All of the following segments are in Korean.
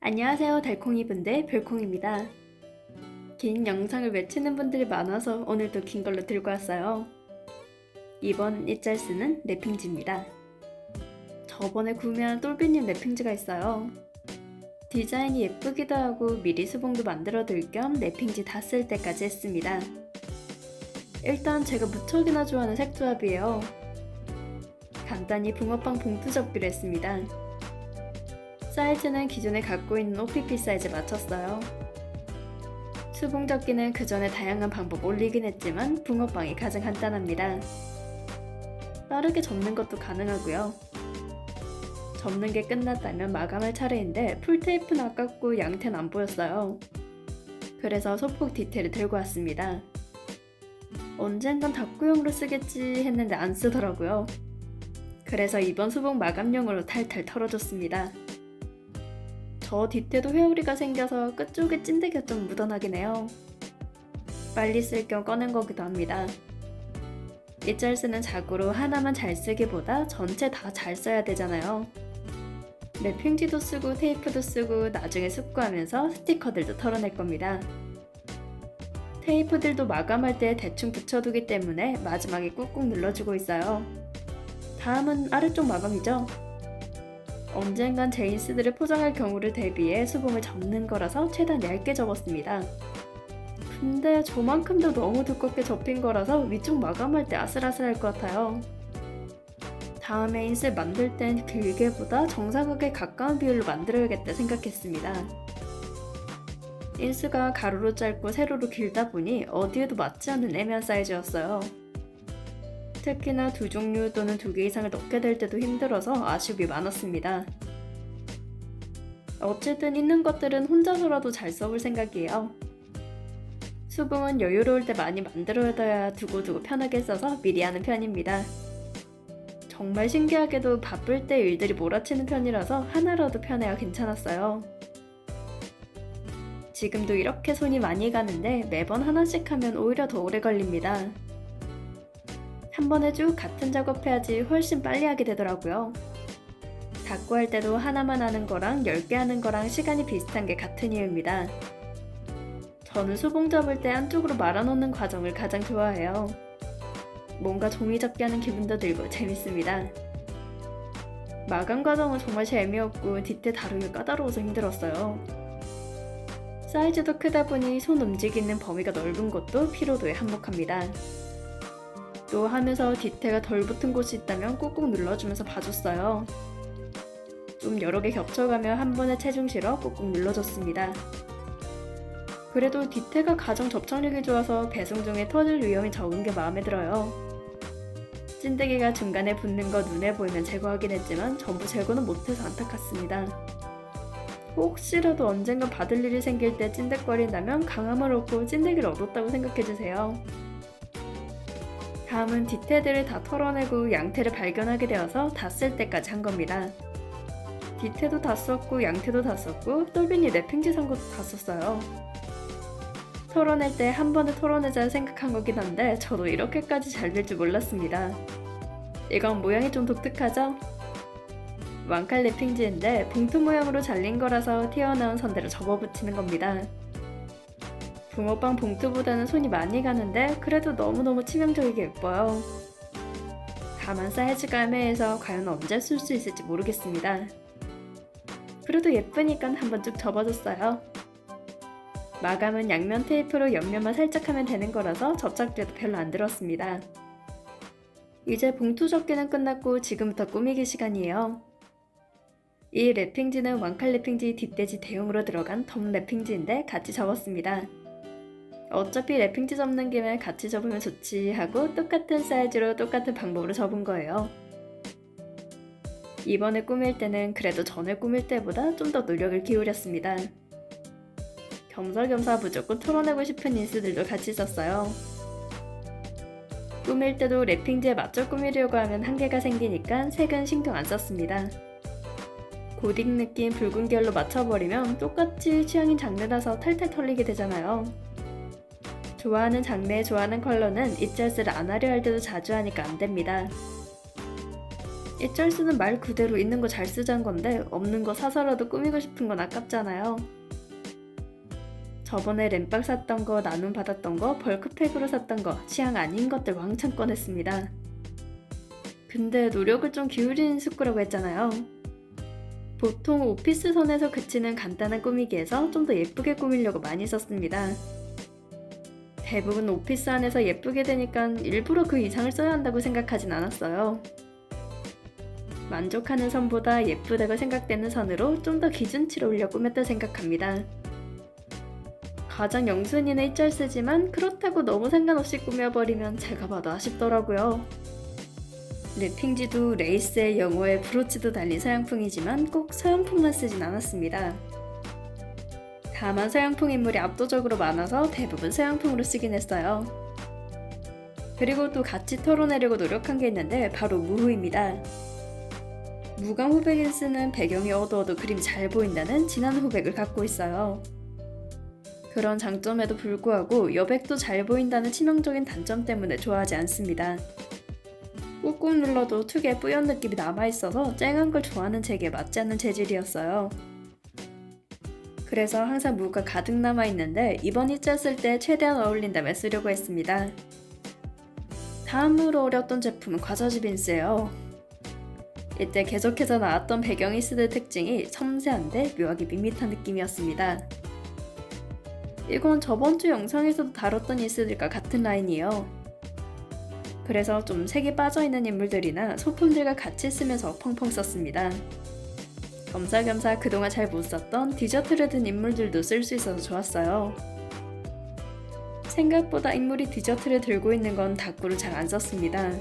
안녕하세요 달콩이 분들 별콩입니다. 긴 영상을 외치는 분들이 많아서 오늘도 긴 걸로 들고 왔어요. 이번 이짤스는 랩핑지입니다. 저번에 구매한 똘비님 랩핑지가 있어요. 디자인이 예쁘기도 하고 미리 수봉도 만들어 둘 겸 랩핑지 다 쓸 때까지 했습니다. 일단 제가 무척이나 좋아하는 색 조합이에요. 간단히 붕어빵 봉투 접기로 했습니다. 사이즈는 기존에 갖고 있는 OPP 사이즈에 맞췄어요. 수봉 접기는 그 전에 다양한 방법 올리긴 했지만 붕어빵이 가장 간단합니다. 빠르게 접는 것도 가능하고요. 접는 게 끝났다면 마감할 차례인데 풀테이프는 아깝고 양태는 안 보였어요. 그래서 소폭 디테일을 들고 왔습니다. 언젠간 닦구용으로 쓰겠지 했는데 안 쓰더라고요. 그래서 이번 수봉 마감용으로 탈탈 털어줬습니다. 저 뒷대도 회오리가 생겨서 끝쪽에 찐득이가 좀 묻어나긴 해요. 빨리 쓸 겸 꺼낸 거기도 합니다. 이짤스는 자고로 하나만 잘 쓰기보다 전체 다 잘 써야 되잖아요. 랩핑지도 쓰고 테이프도 쓰고 나중에 숙고하면서 스티커들도 털어낼 겁니다. 테이프들도 마감할 때 대충 붙여두기 때문에 마지막에 꾹꾹 눌러주고 있어요. 다음은 아래쪽 마감이죠. 언젠간 제인스들을 포장할 경우를 대비해 수봉을 접는 거라서 최대한 얇게 접었습니다. 근데 저만큼도 너무 두껍게 접힌 거라서 위쪽 마감할 때 아슬아슬할 것 같아요. 다음에 인슬 만들 땐 길게보다 정사각에 가까운 비율로 만들어야겠다 생각했습니다. 인스가 가로로 짧고 세로로 길다 보니 어디에도 맞지 않는 애매한 사이즈였어요. 특히나 두 종류 또는 두 개 이상을 넣게 될 때도 힘들어서 아쉬움이 많았습니다. 어쨌든 있는 것들은 혼자서라도 잘 써볼 생각이에요. 수봉은 여유로울 때 많이 만들어둬야 두고두고 편하게 써서 미리 하는 편입니다. 정말 신기하게도 바쁠 때 일들이 몰아치는 편이라서 하나라도 편해야 괜찮았어요. 지금도 이렇게 손이 많이 가는데 매번 하나씩 하면 오히려 더 오래 걸립니다. 한 번에 쭉 같은 작업해야지 훨씬 빨리 하게 되더라고요. 닦고 할 때도 하나만 하는 거랑 10개 하는 거랑 시간이 비슷한 게 같은 이유입니다. 저는 수봉 접을 때 안쪽으로 말아놓는 과정을 가장 좋아해요. 뭔가 종이 접기 하는 기분도 들고 재밌습니다. 마감 과정은 정말 재미없고 디테 다루기 까다로워서 힘들었어요. 사이즈도 크다 보니 손 움직이는 범위가 넓은 것도 피로도에 한몫합니다. 또 하면서 디테가 덜 붙은 곳이 있다면 꾹꾹 눌러주면서 봐줬어요. 좀 여러 개 겹쳐가며 한 번에 체중 실어 꾹꾹 눌러줬습니다. 그래도 디테가 가장 접착력이 좋아서 배송 중에 터질 위험이 적은 게 마음에 들어요. 찐득이가 중간에 붙는 거 눈에 보이면 제거하긴 했지만 전부 제거는 못해서 안타깝습니다. 혹시라도 언젠가 받을 일이 생길 때 찐득거린다면 강함을 얻고 찐득이를 얻었다고 생각해주세요. 다음은 디테들을 다 털어내고 양태를 발견하게 되어서 다 쓸 때까지 한 겁니다. 디테도 다 썼고 양태도 다 썼고 똘빈이 랩핑지 산 것도 다 썼어요. 털어낼 때 한 번에 털어내자 생각한 거긴 한데 저도 이렇게까지 잘 될 줄 몰랐습니다. 이건 모양이 좀 독특하죠? 왕칼 랩핑지인데 봉투 모양으로 잘린 거라서 튀어나온 선대로 접어붙이는 겁니다. 붕어빵 봉투보다는 손이 많이 가는데 그래도 너무너무 치명적이게 예뻐요. 다만 사이즈가 애매해서 과연 언제 쓸 수 있을지 모르겠습니다. 그래도 예쁘니까 한번 쭉 접어줬어요. 마감은 양면 테이프로 옆면만 살짝 하면 되는 거라서 접착제도 별로 안 들었습니다. 이제 봉투 접기는 끝났고 지금부터 꾸미기 시간이에요. 이 랩핑지는 왕칼 랩핑지 뒷돼지 대용으로 들어간 덤 랩핑지인데 같이 접었습니다. 어차피 랩핑지 접는 김에 같이 접으면 좋지 하고 똑같은 사이즈로 똑같은 방법으로 접은 거예요. 이번에 꾸밀 때는 그래도 전에 꾸밀 때보다 좀 더 노력을 기울였습니다. 겸사겸사 무조건 털어내고 싶은 인스들도 같이 썼어요. 꾸밀 때도 랩핑지에 맞춰 꾸미려고 하면 한계가 생기니까 색은 신경 안 썼습니다. 고딕 느낌 붉은 계열로 맞춰버리면 똑같이 취향인 장르라서 탈탈 털리게 되잖아요. 좋아하는 장르에 좋아하는 컬러는 이짤스를 안 하려 할 때도 자주 하니까 안 됩니다. 이짤스는 말 그대로 있는 거 잘 쓰자는 건데 없는 거 사서라도 꾸미고 싶은 건 아깝잖아요. 저번에 램박 샀던 거, 나눔 받았던 거, 벌크팩으로 샀던 거, 취향 아닌 것들 왕창 꺼냈습니다. 근데 노력을 좀 기울이는 숙구라고 했잖아요. 보통 오피스 선에서 그치는 간단한 꾸미기에서 좀 더 예쁘게 꾸미려고 많이 썼습니다. 대부분 오피스 안에서 예쁘게 되니까 일부러 그 이상을 써야 한다고 생각하진 않았어요. 만족하는 선보다 예쁘다고 생각되는 선으로 좀 더 기준치를 올려 꾸몄다 생각합니다. 가장 영순이는 일절 쓰지만 그렇다고 너무 상관없이 꾸며버리면 제가 봐도 아쉽더라고요. 랩핑지도 레이스에 영어에 브로치도 달린 서양풍이지만 꼭 서양풍만 쓰진 않았습니다. 다만 서양풍 인물이 압도적으로 많아서 대부분 서양풍으로 쓰긴 했어요. 그리고 또 같이 털어내려고 노력한 게 있는데 바로 무후입니다. 무광 후백을 쓰는 배경이 어두워도 그림이 잘 보인다는 진한 후백을 갖고 있어요. 그런 장점에도 불구하고 여백도 잘 보인다는 치명적인 단점 때문에 좋아하지 않습니다. 꾹꾹 눌러도 특유의 뿌연 느낌이 남아있어서 쨍한 걸 좋아하는 책에 맞지 않는 재질이었어요. 그래서 항상 무가 가득 남아있는데 이번 이자 쓸때 최대한 어울린다며 쓰려고 했습니다. 다음으로 어렸던 제품은 과자지 빈스예요. 이때 계속해서 나왔던 배경이 쓰는 특징이 섬세한데 묘하게 밋밋한 느낌이었습니다. 이건 저번 주 영상에서도 다뤘던 이스들과 같은 라인이에요. 그래서 좀 색이 빠져있는 인물들이나 소품들과 같이 쓰면서 펑펑 썼습니다. 겸사겸사 그동안 잘 못 썼던 디저트를 든 인물들도 쓸 수 있어서 좋았어요. 생각보다 인물이 디저트를 들고 있는 건 다꾸를 잘안 썼습니다.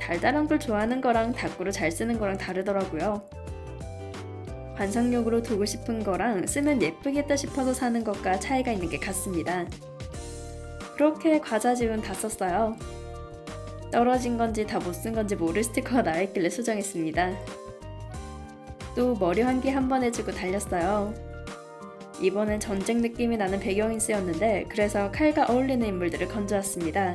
달달한 걸 좋아하는 거랑 다꾸를 잘 쓰는 거랑 다르더라고요. 관상용으로 두고 싶은 거랑 쓰면 예쁘겠다 싶어서 사는 것과 차이가 있는 게 같습니다. 그렇게 과자집은 다 썼어요. 떨어진 건지 다 못 쓴 건지 모를 스티커가 나와있길래 수정했습니다. 또 머리 환기 한 번 해주고 달렸어요. 이번엔 전쟁 느낌이 나는 배경이 쓰였는데 그래서 칼과 어울리는 인물들을 건져왔습니다.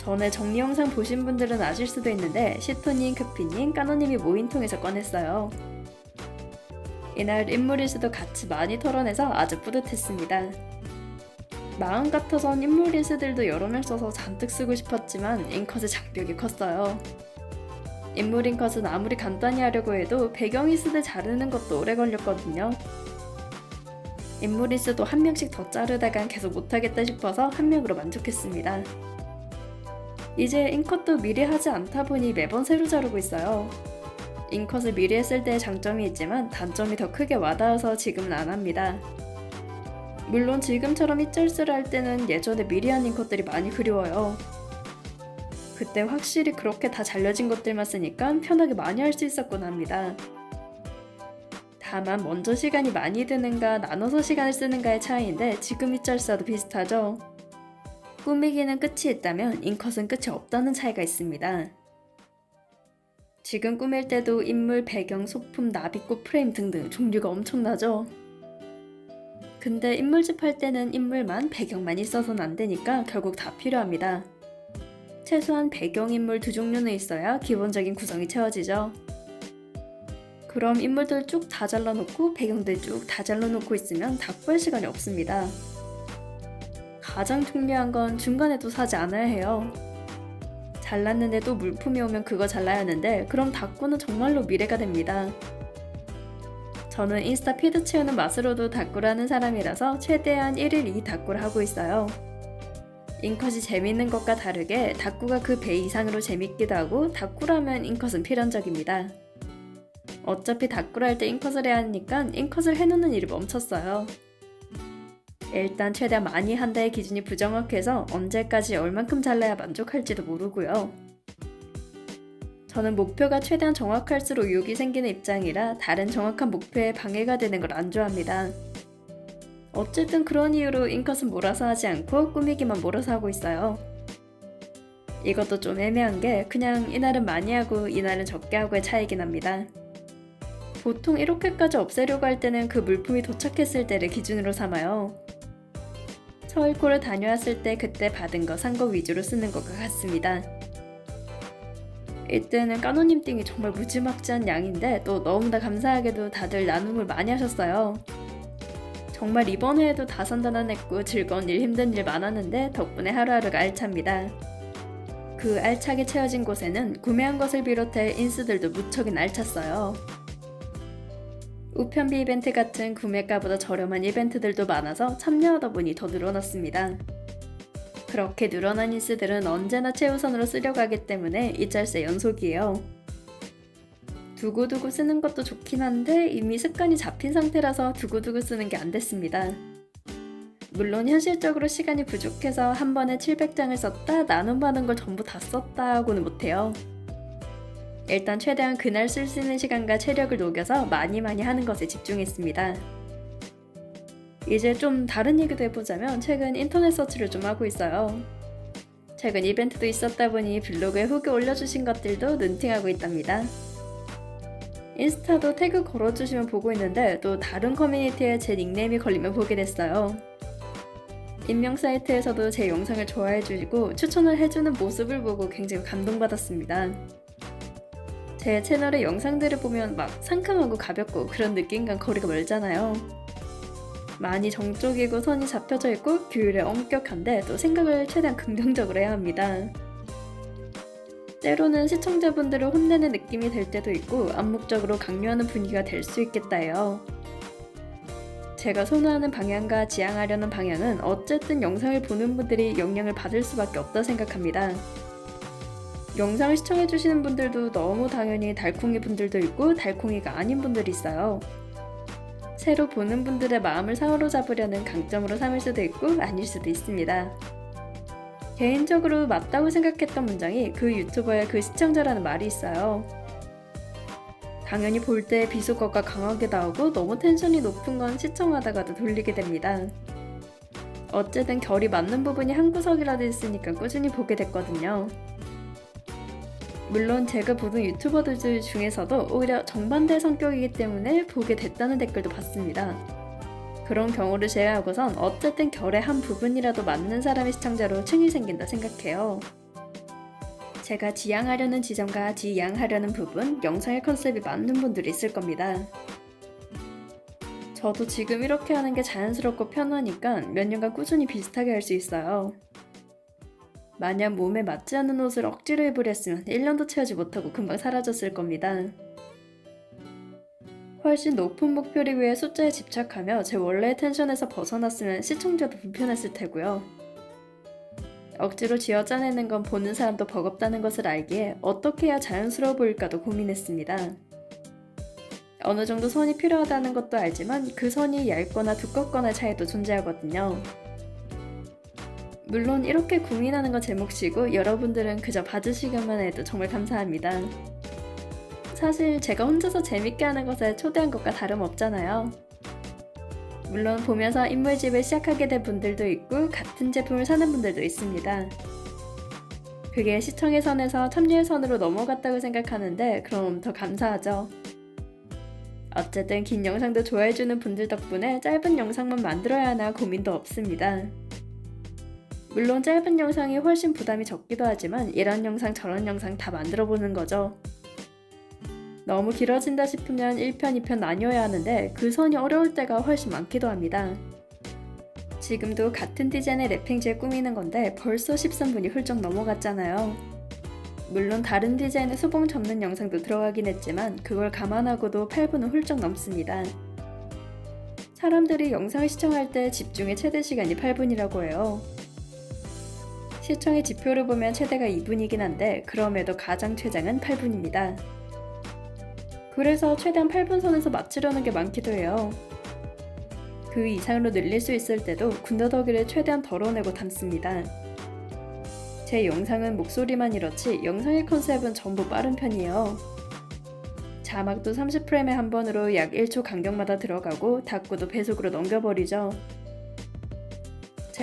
전에 정리 영상 보신 분들은 아실 수도 있는데 시토님, 크피님, 까노님이 모인 통해서 꺼냈어요. 이날 인물일수도 같이 많이 털어내서 아주 뿌듯했습니다. 마음 같아선 인물일수들도 여러 명 써서 잔뜩 쓰고 싶었지만 잉컷의 장벽이 컸어요. 인물 잉컷은 아무리 간단히 하려고 해도 배경이스들 자르는 것도 오래 걸렸거든요. 인물이스도 한 명씩 더 자르다간 계속 못하겠다 싶어서 한 명으로 만족했습니다. 이제 잉컷도 미리 하지 않다 보니 매번 새로 자르고 있어요. 잉컷을 미리 했을 때의 장점이 있지만 단점이 더 크게 와닿아서 지금은 안 합니다. 물론 지금처럼 이짤스를 할 때는 예전에 미리 한 잉컷들이 많이 그리워요. 그때 확실히 그렇게 다 잘려진 것들만 쓰니까 편하게 많이 할 수 있었구나 합니다. 다만 먼저 시간이 많이 드는가 나눠서 시간을 쓰는가의 차이인데 지금 이짤스와도 비슷하죠. 꾸미기는 끝이 있다면 잉컷은 끝이 없다는 차이가 있습니다. 지금 꾸밀 때도 인물, 배경, 소품, 나비꽃, 프레임 등등 종류가 엄청나죠? 근데 인물집 할 때는 인물만, 배경만 있어서는 안 되니까 결국 다 필요합니다. 최소한 배경 인물 두 종류는 있어야 기본적인 구성이 채워지죠. 그럼 인물들 쭉 다 잘라놓고 배경들 쭉 다 잘라놓고 있으면 다 구할 시간이 없습니다. 가장 중요한 건 중간에도 사지 않아야 해요. 잘랐는데 또 물품이 오면 그거 잘라야 하는데 그럼 다꾸는 정말로 미래가 됩니다. 저는 인스타 피드 채우는 맛으로도 다꾸라는 사람이라서 최대한 1일 2 다꾸를 하고 있어요. 잉컷이 재밌는 것과 다르게 다꾸가 그 배 이상으로 재밌기도 하고 다꾸라면 잉컷은 필연적입니다. 어차피 다꾸를 할때 잉컷을 해야 하니까 잉컷을 해놓는 일이 멈췄어요. 일단 최대한 많이 한다의 기준이 부정확해서 언제까지 얼만큼 잘라야 만족할지도 모르고요. 저는 목표가 최대한 정확할수록 욕이 생기는 입장이라 다른 정확한 목표에 방해가 되는 걸 안 좋아합니다. 어쨌든 그런 이유로 인컷은 몰아서 하지 않고 꾸미기만 몰아서 하고 있어요. 이것도 좀 애매한 게 그냥 이날은 많이 하고 이날은 적게 하고의 차이긴 합니다. 보통 이렇게까지 없애려고 할 때는 그 물품이 도착했을 때를 기준으로 삼아요. 서울코를 다녀왔을 때 그때 받은 거 산 거 위주로 쓰는 것과 같습니다. 이때는 까노님 띵이 정말 무지막지한 양인데 또 너무나 감사하게도 다들 나눔을 많이 하셨어요. 정말 이번 해에도 다선다난했고 즐거운 일 힘든 일 많았는데 덕분에 하루하루가 알찹니다. 그 알차게 채워진 곳에는 구매한 것을 비롯해 인스들도 무척이나 알찼어요. 우편비 이벤트 같은 구매가보다 저렴한 이벤트들도 많아서 참여하다 보니 더 늘어났습니다. 그렇게 늘어난 인스들은 언제나 최우선으로 쓰려고 하기 때문에 이짤새 연속이에요. 두고두고 쓰는 것도 좋긴 한데 이미 습관이 잡힌 상태라서 두고두고 쓰는 게 안 됐습니다. 물론 현실적으로 시간이 부족해서 한 번에 700장을 썼다 나눔 받은 걸 전부 다 썼다고는 못해요. 일단 최대한 그날 쓸 수 있는 시간과 체력을 녹여서 많이 많이 하는 것에 집중했습니다. 이제 좀 다른 얘기도 해보자면 최근 인터넷 서치를 좀 하고 있어요. 최근 이벤트도 있었다 보니 블로그에 후기 올려주신 것들도 눈팅하고 있답니다. 인스타도 태그 걸어주시면 보고 있는데 또 다른 커뮤니티에 제 닉네임이 걸리면 보게 됐어요. 인명 사이트에서도 제 영상을 좋아해주시고 추천을 해주는 모습을 보고 굉장히 감동받았습니다. 제 채널의 영상들을 보면 막 상큼하고 가볍고 그런 느낌과 거리가 멀잖아요. 많이 정적이고 선이 잡혀져 있고 규율에 엄격한데 또 생각을 최대한 긍정적으로 해야 합니다. 때로는 시청자분들을 혼내는 느낌이 될 때도 있고 암묵적으로 강요하는 분위기가 될 수 있겠다요. 제가 선호하는 방향과 지향하려는 방향은 어쨌든 영상을 보는 분들이 영향을 받을 수밖에 없다 생각합니다. 영상을 시청해주시는 분들도 너무 당연히 달콩이 분들도 있고 달콩이가 아닌 분들이 있어요. 새로 보는 분들의 마음을 사로잡으려는 강점으로 삼을 수도 있고 아닐 수도 있습니다. 개인적으로 맞다고 생각했던 문장이 그 유튜버의 그 시청자라는 말이 있어요. 당연히 볼 때 비속어가 강하게 나오고 너무 텐션이 높은 건 시청하다가도 돌리게 됩니다. 어쨌든 결이 맞는 부분이 한 구석이라도 있으니까 꾸준히 보게 됐거든요. 물론 제가 보는 유튜버들 중에서도 오히려 정반대 성격이기 때문에 보게 됐다는 댓글도 봤습니다. 그런 경우를 제외하고선 어쨌든 결의 한 부분이라도 맞는 사람의 시청자로 층이 생긴다 생각해요. 제가 지향하려는 지점과 지향하려는 부분, 영상의 컨셉이 맞는 분들이 있을 겁니다. 저도 지금 이렇게 하는 게 자연스럽고 편하니까 몇 년간 꾸준히 비슷하게 할 수 있어요. 만약 몸에 맞지 않는 옷을 억지로 입으렸으면 1년도 채우지 못하고 금방 사라졌을 겁니다. 훨씬 높은 목표를 위해 숫자에 집착하며 제 원래의 텐션에서 벗어났으면 시청자도 불편했을 테고요. 억지로 쥐어 짜내는 건 보는 사람도 버겁다는 것을 알기에 어떻게 해야 자연스러워 보일까도 고민했습니다. 어느 정도 선이 필요하다는 것도 알지만 그 선이 얇거나 두껍거나 차이도 존재하거든요. 물론 이렇게 고민하는 건 제 몫이고 여러분들은 그저 봐주시기만 해도 정말 감사합니다. 사실 제가 혼자서 재밌게 하는 것에 초대한 것과 다름없잖아요. 물론 보면서 인물집을 시작하게 된 분들도 있고 같은 제품을 사는 분들도 있습니다. 그게 시청의 선에서 참여의 선으로 넘어갔다고 생각하는데 그럼 더 감사하죠. 어쨌든 긴 영상도 좋아해주는 분들 덕분에 짧은 영상만 만들어야 하나 고민도 없습니다. 물론 짧은 영상이 훨씬 부담이 적기도 하지만 이런 영상 저런 영상 다 만들어 보는 거죠. 너무 길어진다 싶으면 1편, 2편 나뉘어야 하는데 그 선이 어려울 때가 훨씬 많기도 합니다. 지금도 같은 디자인의 랩핑지에 꾸미는 건데 벌써 13분이 훌쩍 넘어갔잖아요. 물론 다른 디자인의 수봉 접는 영상도 들어가긴 했지만 그걸 감안하고도 8분은 훌쩍 넘습니다. 사람들이 영상을 시청할 때 집중의 최대 시간이 8분이라고 해요. 시청의 지표를 보면 최대가 2분이긴 한데 그럼에도 가장 최장은 8분입니다. 그래서 최대한 8분 선에서 맞추려는 게 많기도 해요. 그 이상으로 늘릴 수 있을 때도 군더더기를 최대한 덜어내고 담습니다. 제 영상은 목소리만 이렇지 영상의 컨셉은 전부 빠른 편이에요. 자막도 30프레임에 한 번으로 약 1초 간격마다 들어가고 닫고도 배속으로 넘겨버리죠.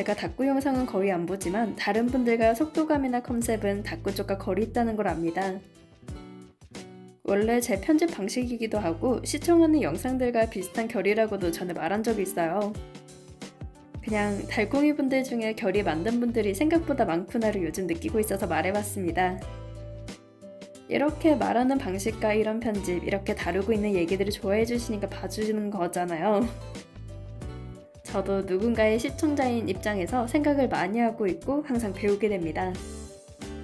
제가 닫구 영상은 거의 안 보지만 다른 분들과 속도감이나 컨셉은 닫구 쪽과 거리 있다는 걸 압니다. 원래 제 편집 방식이기도 하고 시청하는 영상들과 비슷한 결이라고도 전에 말한 적이 있어요. 그냥 달콩이 분들 중에 결이 만든 분들이 생각보다 많구나를 요즘 느끼고 있어서 말해봤습니다. 이렇게 말하는 방식과 이런 편집, 이렇게 다루고 있는 얘기들을 좋아해 주시니까 봐주시는 거잖아요. 저도 누군가의 시청자인 입장에서 생각을 많이 하고 있고 항상 배우게 됩니다.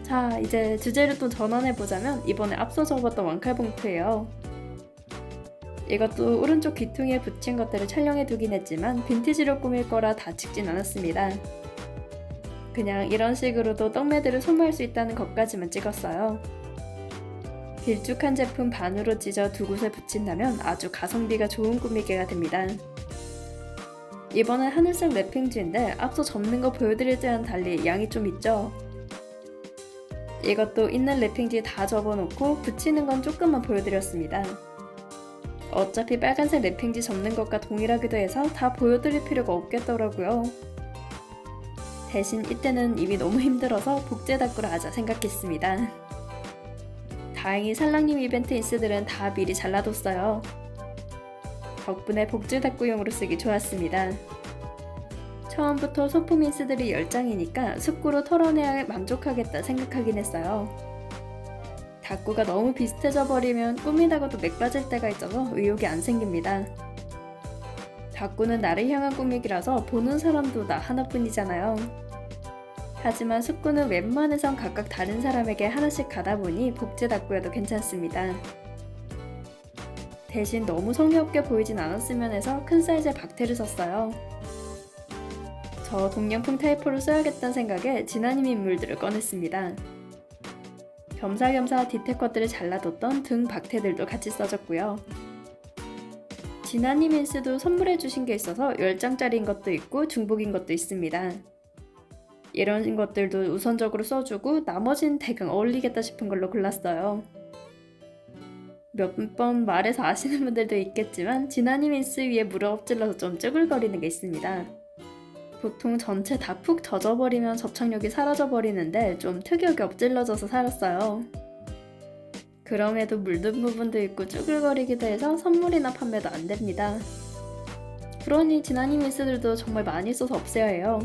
자, 이제 주제를 또 전환해보자면 이번에 앞서 접었던 왕칼봉투예요. 이것도 오른쪽 귀퉁이에 붙인 것들을 촬영해 두긴 했지만 빈티지로 꾸밀 거라 다 찍진 않았습니다. 그냥 이런 식으로도 떡매들을 소모할 수 있다는 것까지만 찍었어요. 길쭉한 제품 반으로 찢어 두 곳에 붙인다면 아주 가성비가 좋은 꾸미개가 됩니다. 이번엔 하늘색 랩핑지인데 앞서 접는 거 보여드릴 때와는 달리 양이 좀 있죠? 이것도 있는 랩핑지 다 접어놓고 붙이는 건 조금만 보여드렸습니다. 어차피 빨간색 랩핑지 접는 것과 동일하기도 해서 다 보여드릴 필요가 없겠더라고요. 대신 이때는 입이 너무 힘들어서 복제 닦으러 하자 생각했습니다. 다행히 살랑님 이벤트 인스들은 다 미리 잘라뒀어요. 덕분에 복제 닦구용으로 쓰기 좋았습니다. 처음부터 소품 인스들이 10장이니까 습구로 털어내야 만족하겠다 생각하긴 했어요. 닭구가 너무 비슷해져 버리면 꾸미다가도 맥 빠질 때가 있어서 의욕이 안 생깁니다. 닭구는 나를 향한 꾸미기라서 보는 사람도 나 하나뿐이잖아요. 하지만 숙구는 웬만해선 각각 다른 사람에게 하나씩 가다 보니 복제 닭구여도 괜찮습니다. 대신 너무 성의 없게 보이진 않았으면 해서 큰 사이즈의 박테를 썼어요. 저 동양풍 타이포를 써야겠다는 생각에 진아님 인물들을 꺼냈습니다. 겸사겸사 디텍 것들을 잘라뒀던 등 박테들도 같이 써줬고요. 진아님 인스도 선물해 주신 게 있어서 10장짜리인 것도 있고 중복인 것도 있습니다. 이런 것들도 우선적으로 써주고 나머지는 대강 어울리겠다 싶은 걸로 골랐어요. 몇 번 말해서 아시는 분들도 있겠지만 진아님 인스 위에 물을 엎질러서 좀 쭈글거리는 게 있습니다. 보통 전체 다 푹 젖어버리면 접착력이 사라져버리는데 좀 특이하게 엎질러져서 살았어요. 그럼에도 물든 부분도 있고 쭈글거리기도 해서 선물이나 판매도 안 됩니다. 그러니 진아님 인스들도 정말 많이 써서 없애야 해요.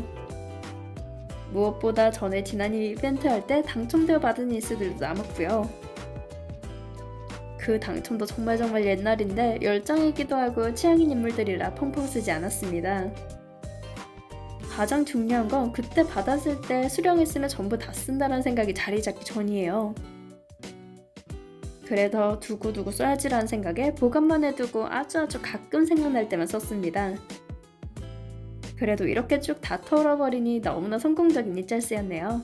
무엇보다 전에 진아님 이벤트 할 때 당첨되어 받은 인스들도 남았고요. 그 당첨도 정말 정말 옛날인데 10장이기도 하고 취향인 인물들이라 펑펑 쓰지 않았습니다. 가장 중요한 건 그때 받았을 때 수령했으면 전부 다 쓴다는 생각이 자리 잡기 전이에요. 그래서 두고두고 써야지라는 생각에 보관만 해두고 아주 아주 가끔 생각날 때만 썼습니다. 그래도 이렇게 쭉 다 털어버리니 너무나 성공적인 이짤스였네요.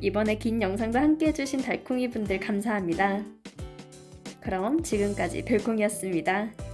이번에 긴 영상도 함께 해주신 달콩이 분들 감사합니다. 그럼 지금까지 별콩이었습니다.